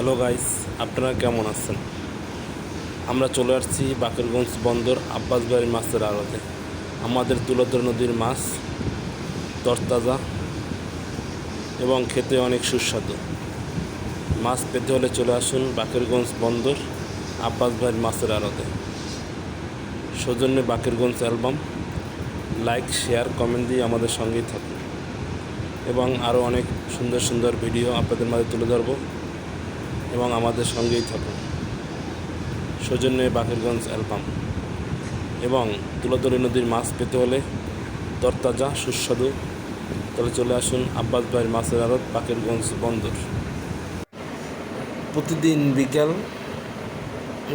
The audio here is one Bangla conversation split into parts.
হ্যালো গাইস আপনারা কেমন আছেন? আমরা চলে আসছি বাকেরগঞ্জ বন্দর আব্বাস বাড়ির মাছের আড়তে। আমাদের তুলাধর নদীর মাছ তরতাজা এবং খেতে অনেক সুস্বাদু। মাছ পেতে হলে চলে আসুন বাকেরগঞ্জ বন্দর আব্বাস ভাইয়ের মাছের আড়তে। সৌজন্যে Bakerganj album like, share, comment দিয়ে আমাদের সঙ্গেই থাকুন। এবং আরও অনেক সুন্দর সুন্দর ভিডিও আপনাদের মাঝে তুলে ধরবো। এবং আমাদের সঙ্গেই থাকুন। সৌজন্যে বাকেরগঞ্জ অ্যালবাম। এবং তুলাতলি নদীর মাছ পেতে হলে তরতাজা, সুস্বাদু। তাহলে চলে আসুন আব্বাস ভাইয়ের মাছের আড়ত, বাকেরগঞ্জ বন্দর। প্রতিদিন বিকাল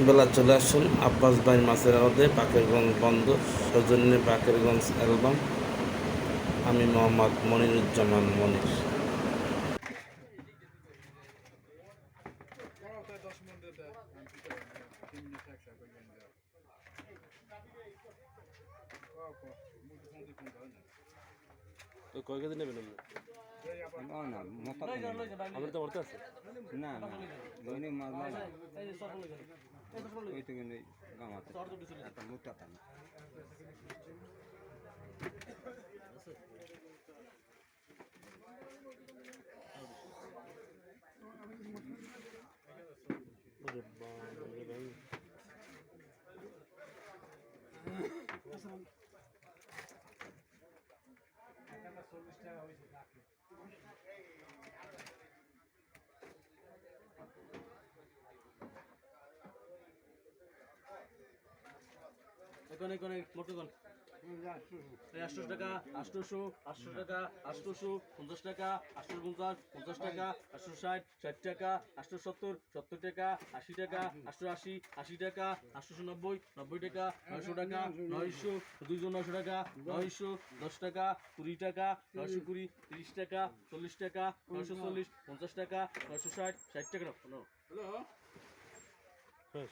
বেলা চলে আসুন আব্বাস ভাইয়ের মাছের আড়তে, বাকেরগঞ্জ বন্দর, সৌজন্যে বাকেরগঞ্জ অ্যালবাম। আমি মোহাম্মদ মনিরুজ্জামান মনির। তো কয় কেজি নেবেন না না মোটা আমার তো আছে। না না দৈনিক মাছ না। ওই তো কিন্তু গামাতে একটা মোটা পানি ওরে বাবা রে ভাই এখন এখন মোটর আটশো টাকা আটশোশো আটশো টাকা আটশোশো পঞ্চাশ টাকা আটশো পঞ্চাশ পঞ্চাশ টাকা আটশো ষাট ষাট টাকা আটশো সত্তর সত্তর টাকা আশি টাকা আটশো আশি আশি টাকা আটশোশো নব্বই নব্বই টাকা নয়শো টাকা নয়শো দুইশো নয়শো টাকা নয়শো দশ টাকা কুড়ি টাকা নয়শো কুড়ি তিরিশ টাকা চল্লিশ টাকা নয়শো চল্লিশ পঞ্চাশ টাকা নয়শো ষাট ষাট টাকা। শেষ